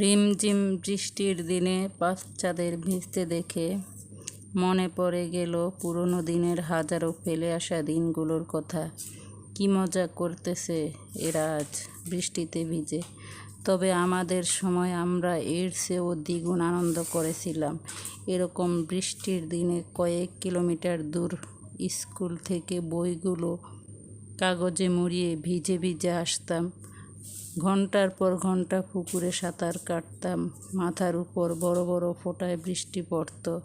রিমঝিম বৃষ্টির দিনে বাচ্চাদের ভিজতে দেখে মনে পড়ে গেল পুরনো দিনের হাজারো ফেলে আসা দিনগুলোর কথা। কি মজা করতেছে এরা আজ বৃষ্টিতে ভিজে। তবে আমাদের সময় আমরা এর চেয়েও দ্বিগুণ আনন্দ করেছিলাম। এরকম বৃষ্টির দিনে কয়েক কিলোমিটার দূর স্কুল থেকে বইগুলো কাগজে মুড়িয়ে ভিজে ভিজে আসতাম। ঘণ্টার পর ঘণ্টা পুকুরে সাঁতার কাটতাম। মাথার উপর বড় বড় ফোঁটায় বৃষ্টি পড়ত।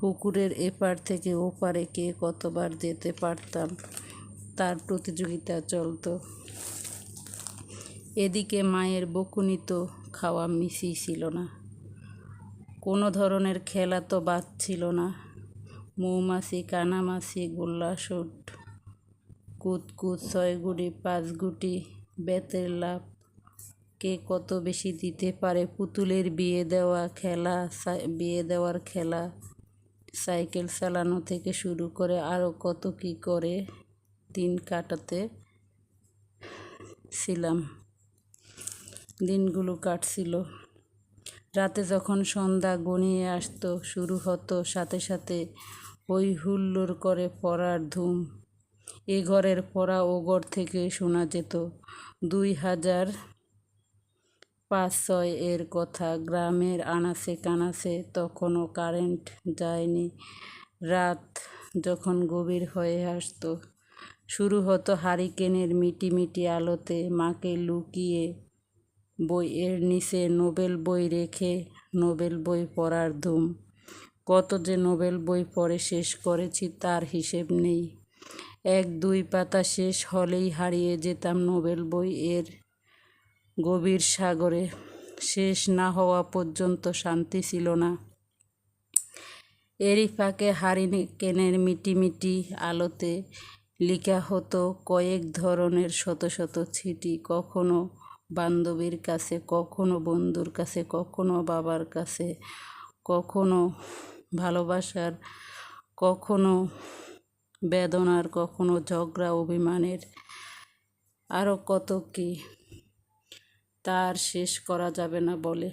পুকুরের এপার থেকে ওপারে কে কতবার যেতে পারতাম, তার প্রতিযোগিতা চলতো। এদিকে মায়ের বকুনি তো খাওয়া মিশিয়ে ছিল না। কোনো ধরনের খেলা তো বাদ ছিল না। মৌমাছি, কানামাছি গোল্লা শুট কুতকুত ছয় গুটি পাঁচ গুটি বেতের লাভ কে কত বেশি দিতে পারে? পুতুলের বিয়ে দেওয়া খেলা বিয়ে দেওয়ার খেলা, সাইকেল চালানো থেকে শুরু করে আরও কত কি করে দিন কাটাতে ছিলাম। দিনগুলো কাটছিল। রাতে যখন সন্ধ্যা গনিয়ে আসতো, শুরু হতো, সাথে সাথে ওই হুল্লোড় করে পড়ার ধুম এ ঘরের পড়া ও ঘর থেকে শোনা যেত, দুই হাজার পাঁচ ছয় এর কথা। গ্রামের আনাচে কানাচে তখনও কারেন্ট যায়নি। রাত যখন গভীর হয়ে আসতো, শুরু হতো হারিকেনের মিটি মিটি আলোতে মাকে লুকিয়ে বইয়ের নিচে নোবেল বই রেখে নোবেল বই পড়ার ধুম। কত যে নোবেল বই পড়ে শেষ করেছি তার হিসেব নেই। এক দুই পাতা শেষ হলেই হারিয়ে যেতাম নোবেল বই এর গভীর সাগরে। শেষ না হওয়া পর্যন্ত শান্তি ছিল না। এরই ফাঁকে হারিকেনের মিটিমিটি আলোতে লিখা হতো কয়েক ধরনের শত শত চিঠি, কখনো বান্ধবীর কাছে, কখনো বন্ধুর কাছে, কখনো বাবার কাছে, কখনো ভালোবাসার, কখনো বেদনার কখনো ঝগড়া অভিমানের আরও কত কি তার শেষ করা যাবে না বলে।